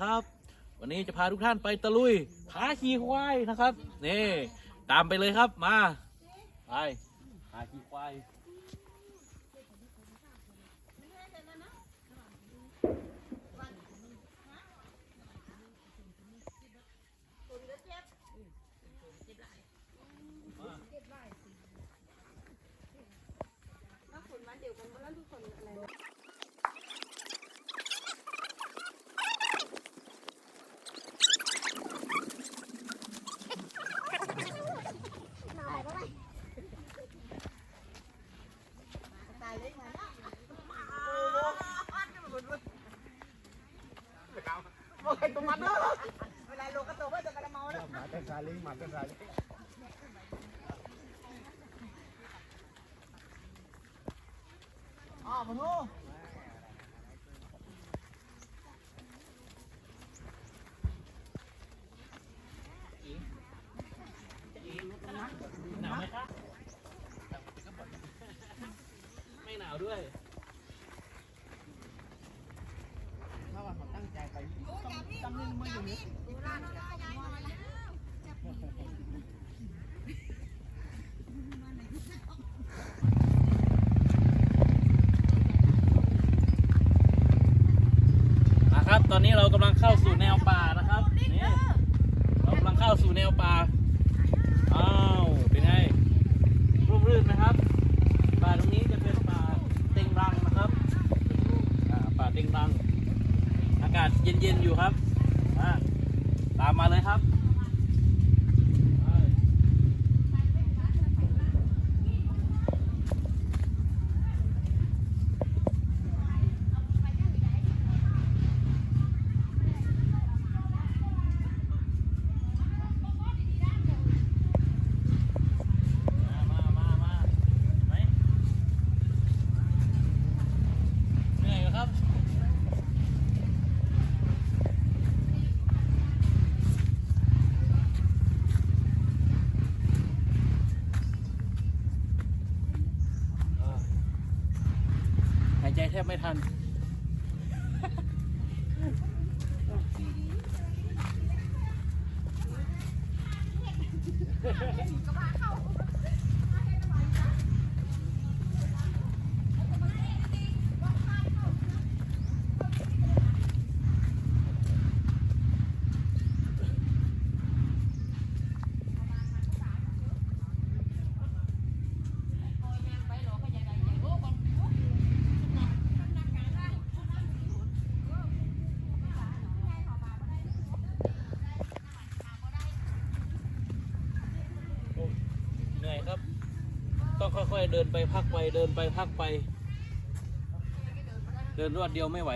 ครับ วันนี้จะพาทุกท่านไปตะลุยผาขี่ควายนะครับนี่ตามไปเลยครับมาไปผาขี่ควาย เวลาโลกระโตก็จะกระมาแล้มาแต่ซาลิงหมาแต่ซาลิงอ้าวมันโหหนาวไหมคะไม่หนาวด้วย ถ้าว่าเขาตั้งใจไปจำนึงมาอยู่นี้ นะ ครับ ตอนนี้เรากำลังเข้าสู่แนวป่านะครับนี่ เรากำลังเข้าสู่แนวป่า อ้าว เป็นไง ร่มรื่นไหมครับ ป่าตรงนี้จะเป็นป่าเต็งรังนะครับ อ่า ป่าเต็งรัง อากาศเย็นๆอยู่ครับอ่าตามมาเลยครับไปมามามามาไหมเหนื่อยไหมครับ หายใจแทบไม่ทัน ต้องค่อยๆเดินไปพักไปเดินไปพักไป เดินรวดเดียวไม่ไหว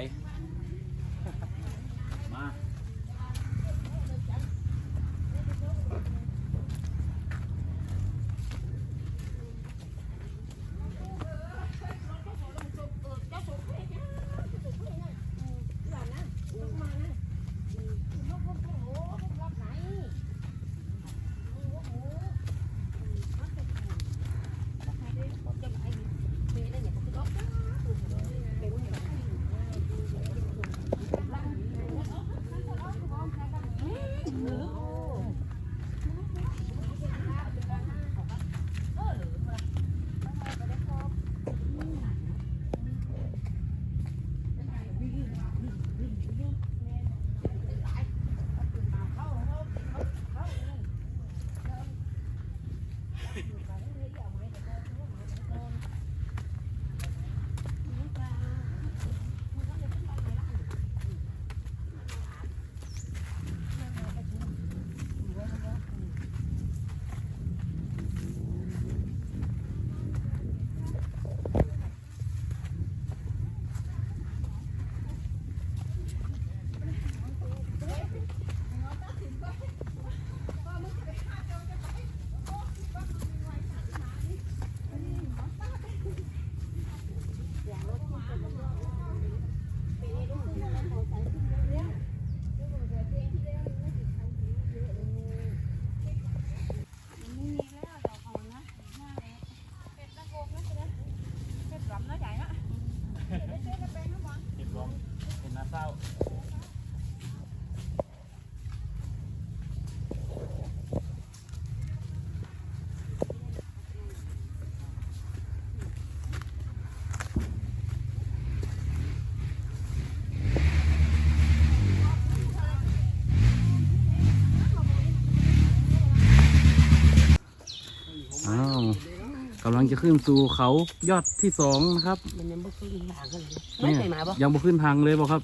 ำลังจะขึ้นสู่เขายอดที่สองนะครับมันยังบ่ขึ้นทางกันเลยไม่เคยมาบ่ยังบ่ขึ้นทางเลยบ่ครับ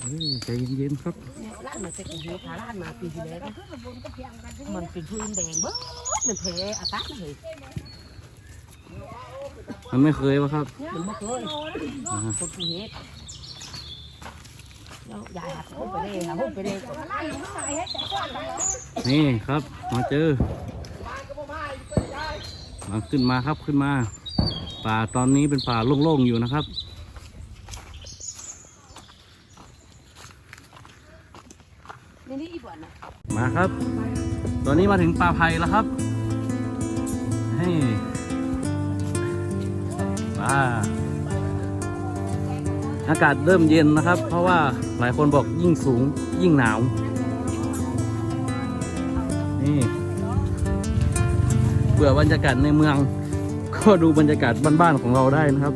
เฮ้ยใจเย็นๆครับเนี่ยร้านมาเซ็กหัวพาร้านมาปีที่แล้วนะมันเป็นพื้นแดงเบิดมันเพอากาศเลยมันไม่เคยป่ะครับ มันบ่เคยอ่าคนที่เฮ็ดแล้วยายหักพุ่ไปเลยหักพุ่ไปเลยนี่ครับ มาเจอ มาขึ้นมาครับขึ้นมา ป่าตอนนี้เป็นป่าโล่งๆอยู่นะครับนี่นี่อีบ่อนน่ะมาครับ ตอนนี้มาถึงป่าไผ่แล้วครับให้ป่าอากาศเริ่มเย็นนะครับ เพราะว่าหลายคนบอกยิ่งสูงยิ่งหนาว นี่ เบื่อบรรยากาศในเมือง ก็ดูบรรยากาศบ้านๆของเราได้นะครับ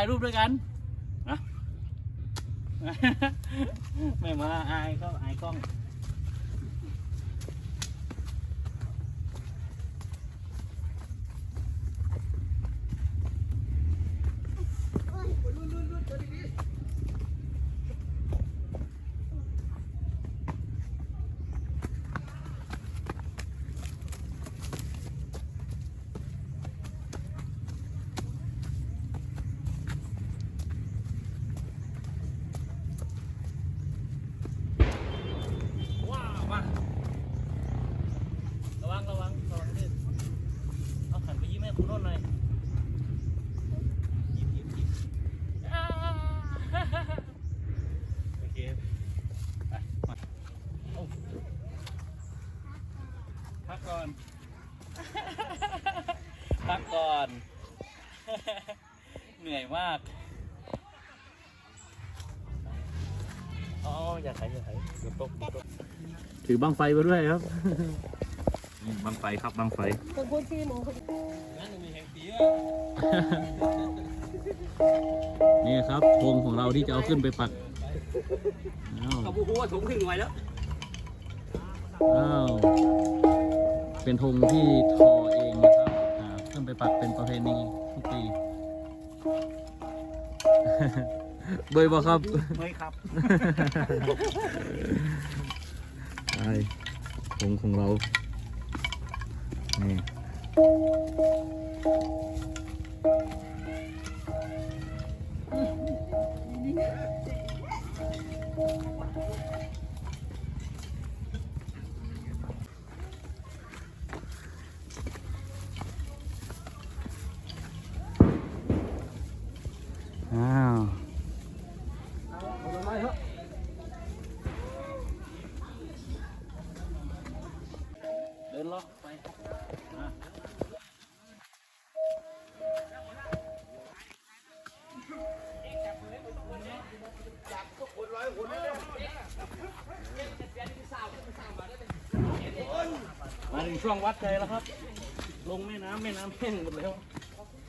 ายรูปด้วยกันนะ ไม่มาอายก็อายกล้อง ว้าวมาระวังระวังระวังลื่นเอาขันไปยิ้มให้คุณโน้นหน่อยยิ้มยิ้มยิ้มอ่าโอเคไปมาโอ้ พักก่อน พักก่อน เหนื่อยมากอ๋ออย่าไถอย่าไถเดี๋ยวตกเดี๋ยวตกถือบังไฟไปด้วยครับนี่บังไฟครับบังไฟคนคนที่มองคนนี่ครับโครงของเราที่จะเอาขึ้นไปปักเอาอ้าวกับบูฮูว่าถุงถึงหน่วยแล้ว อ้าว เป็นธงที่ทอเองนะครับอ่าขึ้นไปปักเป็นประเพณีทุกปี เบยบอครับ เฮ้ยครับใช่ธงของเรานี่ ช่วงวัดใจแล้วครับ ลงแม่น้ำแม่น้ำแห้งหมดแล้ว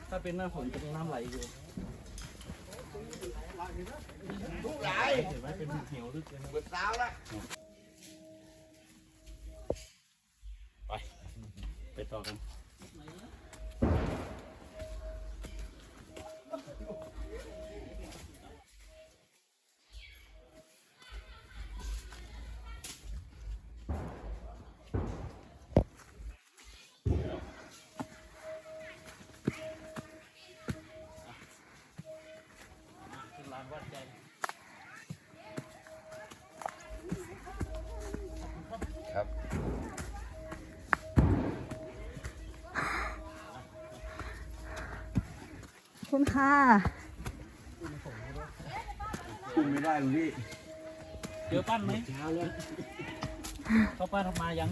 ถ้าเป็นหน้าฝนจะมีน้ำไหลอยู่เห็นไหมเป็นเหวลึกเลยนะเปิดสาวแล้วไป ไปต่อกันขึ้น คุณค่ะคุมไม่ได้หรอกพี่เจอปั้นไหมเช้าเลยเขาปั้นออกมายัง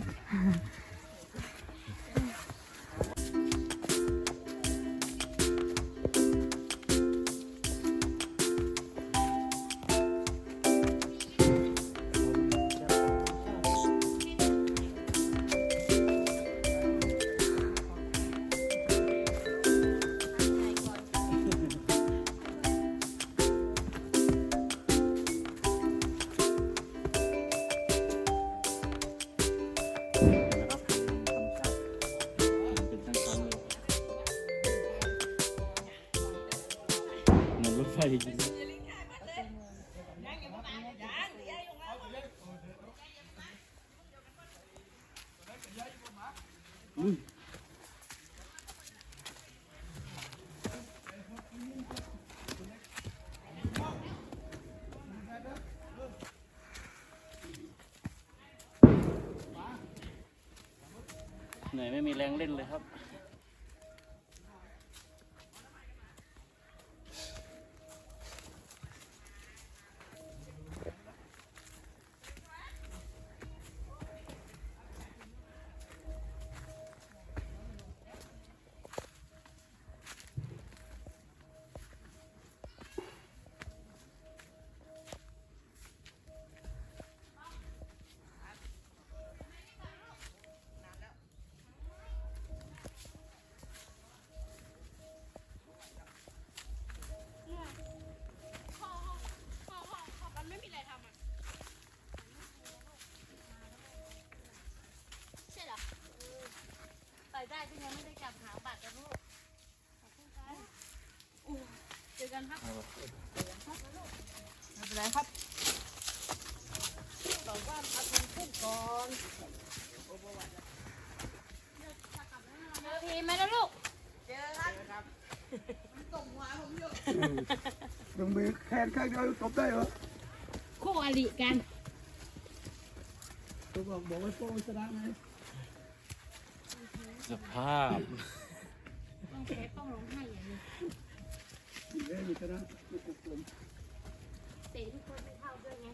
เหมือนรถไฟจริงอุ้ยเหนื่อยไม่มีแรงเล่นเลยครับ ใช่เหรอไปได้ที่ยังไม่ได้จับหางบัตรนะลูกขอบคุณครับอู้เจ อนครับไม่เป็นไรครับบอกว่าพักมันขึ้นก่อนเจอพีไหมนะลูก เจอครับมันตกหัวผมอยู่ดึงมือแขนข้างเดียวตบได้เหรอคู่อริกันตัวบอกบอกให้โป้งชนะไงสภาพต้องแพ้ต้องร้องไห้ อย่างนี้เอ้ยชนะลูกกลมเตะทุกคนไม่เท่าด้วยไง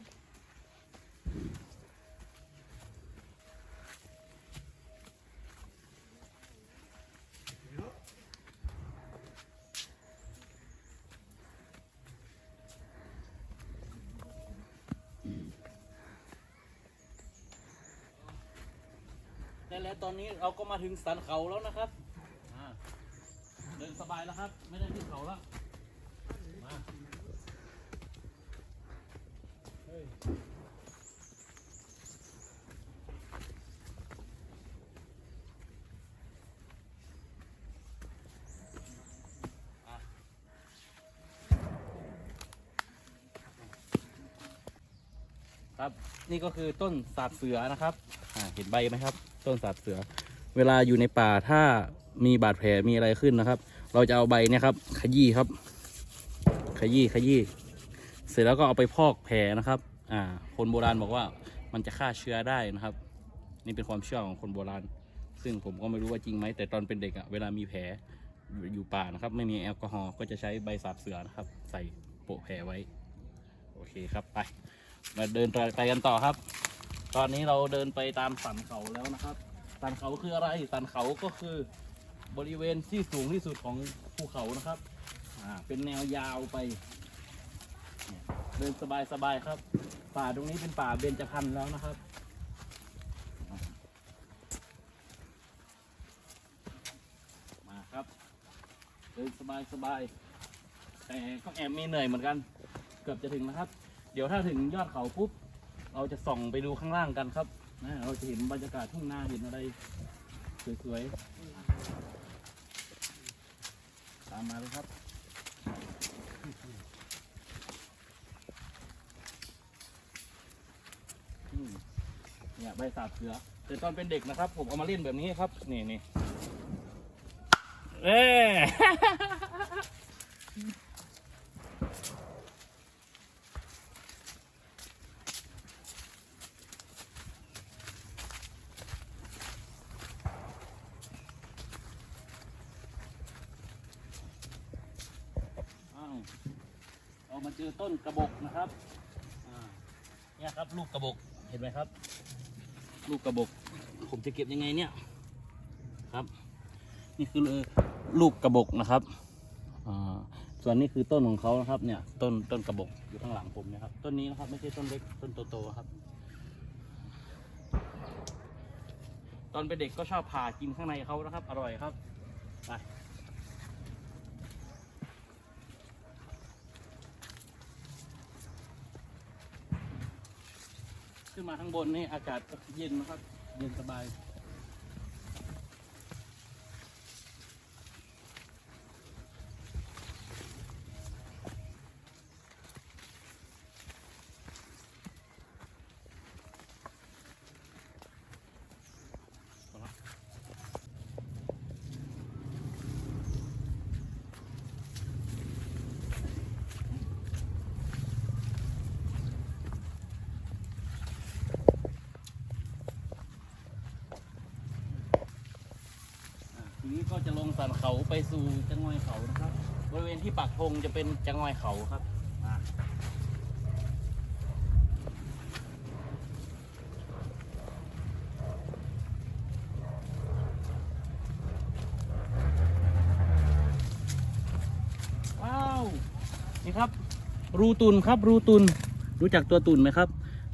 แหละตอนนี้เราก็มาถึงสันเขาแล้วนะครับ เดินสบายแล้วครับ ไม่ได้ขึ้นเขาแล้ว ครับ นี่ก็คือต้นสาบเสือนะครับอ่าเห็นใบไหมครับ ต้นสาบเสือ เวลาอยู่ในป่าถ้ามีบาดแผลมีอะไรขึ้นนะครับ เราจะเอาใบเนี่ยครับ ขยี้ครับ ขยี้ขยี้เสร็จแล้วก็เอาไปพอกแผลนะครับ อ่า คนโบราณบอกว่ามันจะฆ่าเชื้อได้นะครับ นี่เป็นความเชื่อของคนโบราณ ซึ่งผมก็ไม่รู้ว่าจริงไหมแต่ตอนเป็นเด็กอะเวลามีแผลอยู่ป่านะครับ ไม่มีแอลกอฮอล์ก็จะใช้ใบสาบเสือนะครับ ใส่โปะแผลไว้ โอเคครับไป มาเดินไปกันต่อครับ ตอนนี้เราเดินไปตามสันเขาแล้วนะครับสันเขาคืออะไรสันเขาก็คือบริเวณที่สูงที่สุดของภูเขานะครับอ่าเป็นแนวยาวไปเนี่ยเดินสบายๆครับ ป่าตรงนี้เป็นป่าเบญจพรรณแล้วนะครับมาครับเดินสบายๆแต่ก็แอบมีเหนื่อยเหมือนกัน เกือบจะถึงนะครับ เดี๋ยวถ้าถึงยอดเขาปุ๊บ เราจะส่องไปดูข้างล่างกันครับนะเราจะเห็นบรรยากาศทุ่งนาเห็นอะไรสวยๆ ตามมาเลยครับ เนี่ยใบสาบเสือ แต่ตอนเป็นเด็กนะครับ ผมเอามาเล่นแบบนี้ครับ นี่นี่เอ้อ้าวเรามาเจอต้นกระบอกนะครับอ่าเนี่ยครับ ลูกกระบอกเห็นไหม ครับ ลูกกระบอกผมจะเก็บยังไงเนี่ยครับ นี่คือลูกกระบอกนะครับส่วนนี้คือต้นของเขานะครับ เนี่ย ต้นต้นกระบอกอยู่ข้างหลังผมนะครับ ต้นนี้นะครับ ไม่ใช่ต้นเล็กต้นโตๆครับ ตอนเป็นเด็กก็ชอบผ่ากินข้างในเขานะครับ อร่อยครับไป ขึ้นมาข้างบนนี่อากาศเย็นนะครับ เย็นสบาย สันเขาไปสู่จังงอยเขานะครับ บริเวณที่ปักธงจะเป็นจังงอยเขาครับว้าวนี่ครับ รูตุนครับรูตุนรู้จักตัวตุนไหมครับ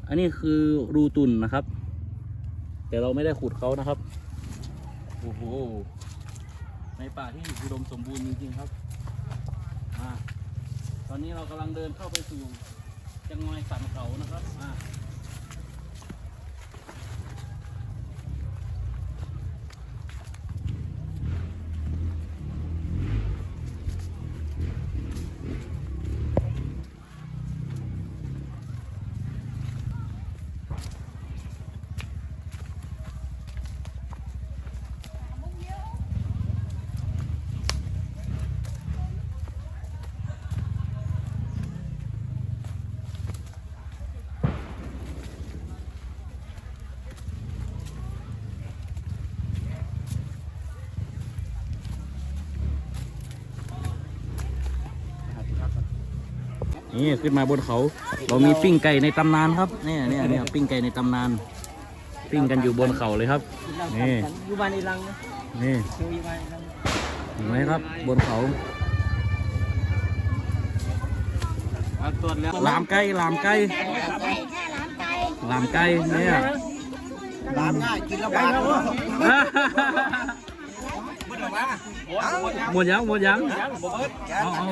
อันนี้คือรูตุนนะครับ แต่เราไม่ได้ขุดเขานะครับโอ้โห ในป่าที่อุดมสมบูรณ์จริงๆครับอ่าตอนนี้เรากำลังเดินเข้าไปสู่จังงอยสันเขานะครับ นี่ขึ้นมาบนเขา เรามีปิ้งไก่ในตำนานครับเนี่ยเนี่ยเนี่ยปิ้งไก่ในตำนาน ปิ้งกันอยู่บนเขาเลยครับนี่อยู่บ้านอีลังนะนี่อยู่บ้านอีลังเห็นไหมครับบนเขาตรวจแล้วลามไก่ลามไก่ลามไก่เนี่ยร้านง่ายกินแล้วบานหมดยังหมดยังเอาเอา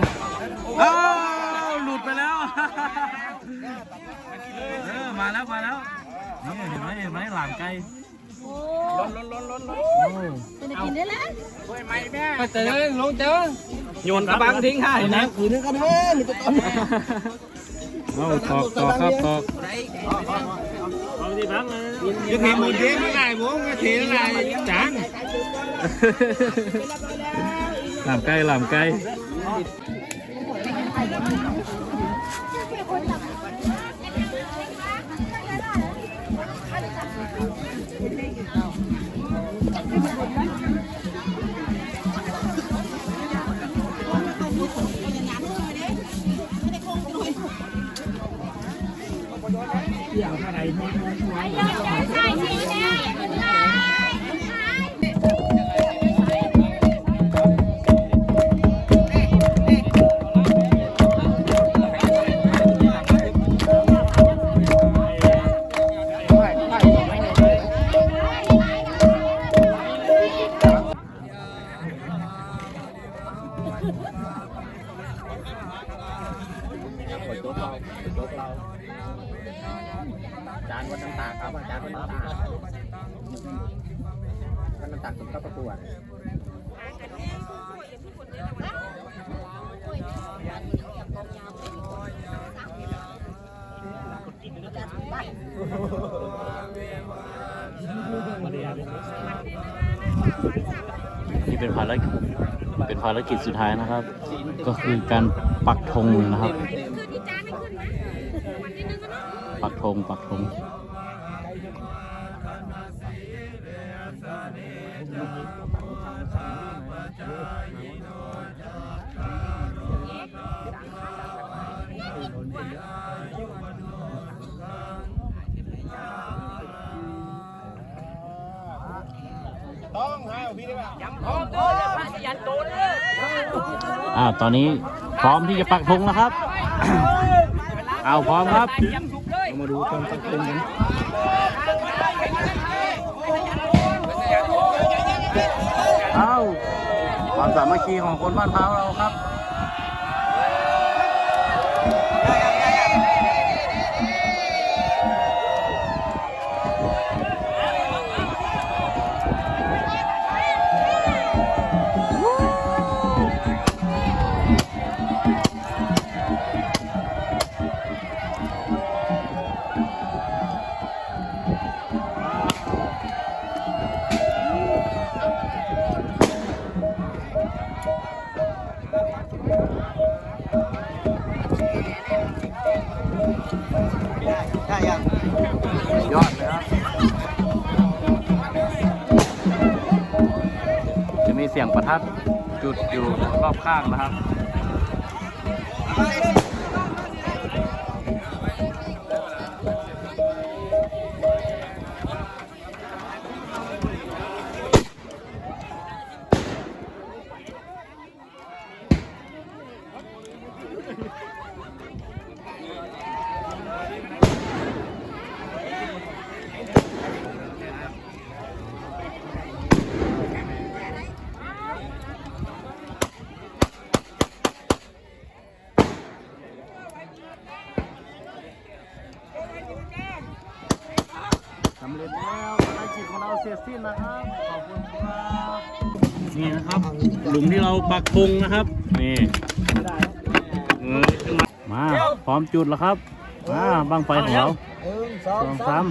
เอา ดไปแล้วเออมาแล้วมาแล้วนี่เห็นไหมเห็นไหมหลามไก่โอ้ล้นล้นล้นล้นโอ้จะได้กินได้แล้วไปเจอลงเจอโยนกระบังทิ้งให้นะคืนนึงก็ได้มีตัวต้นเอาตอกตอกครับตอกเอาที่บังเลยจะเห็นหมดเยอะไม่ได้ผมก็เทอะไรจานหลามไก่หลามไก่ จารกิจสุดท้ายนะครับ ก็คือการปักธงนะครับ ปักธงปักธงต้องหาพี่ได้ป่ะยังพร้อม อ้าตอนนี้พร้อมที่จะปักธงแล้วครับเอาพร้อมครับมาดูตอนปักธงกันเอาความสามัคคีของคนบ้านพร้าเราครับ จุดอยู่รอบข้างนะครับ สำเร็จแล้วภารกิจของเราเสร็จสิ้นนะครับ ขอบคุณครับนี่นะครับหลุมที่เราปักธงนะครับ นี่เออขึ้นมามาพร้อมจุดแล้วครับมาบังไฟของเราหนึ่งสอสองงสาม